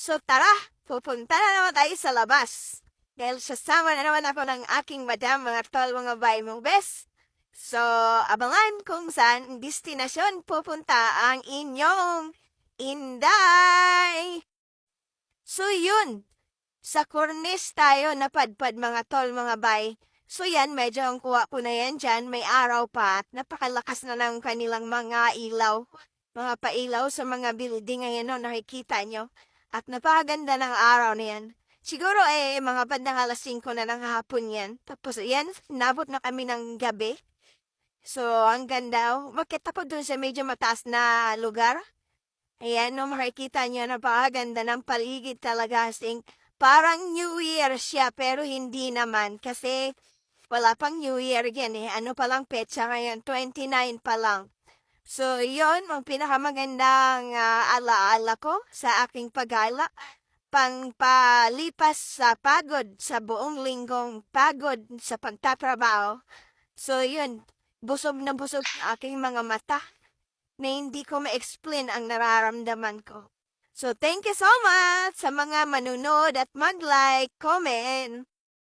So tara, pupunta na naman tayo sa labas. Dahil sasama na naman ako ng aking madam, mga tol, mga bay mong best. So, abangan kung saan destinasyon pupunta ang inyong Inday. So yun, sa Cornice tayo napadpad mga tol, mga bay. So yan, medyo ang kuha ko na yan dyan, may araw pa at napakalakas na ng kanilang mga ilaw. Mga pailaw sa mga building ngayon, no, nakikita nyo. At napakaganda ng araw na yan. Siguro eh, mga bandang alas 5 na ng hapon yan. Tapos yan, nabot na kami ng gabi. So, ang ganda. oh. Makita po dun sa medyo mataas na lugar. Ayan, no, makikita nyo, napakaganda ng paligid talaga. Sing, parang New Year siya, pero hindi naman. Kasi, wala pang New Year yan eh. Ano pa lang petsa ngayon? 29 pa lang. So, yon ang pinakamagandang ah, alaala ko sa aking paggala. Pangpalipas sa pagod sa buong linggong pagod sa pagtatrabaho. So, yun. Busog na busog ang aking mga mata na hindi ko ma-explain ang nararamdaman ko. So, thank you so much sa mga manunod at mag-like, comment.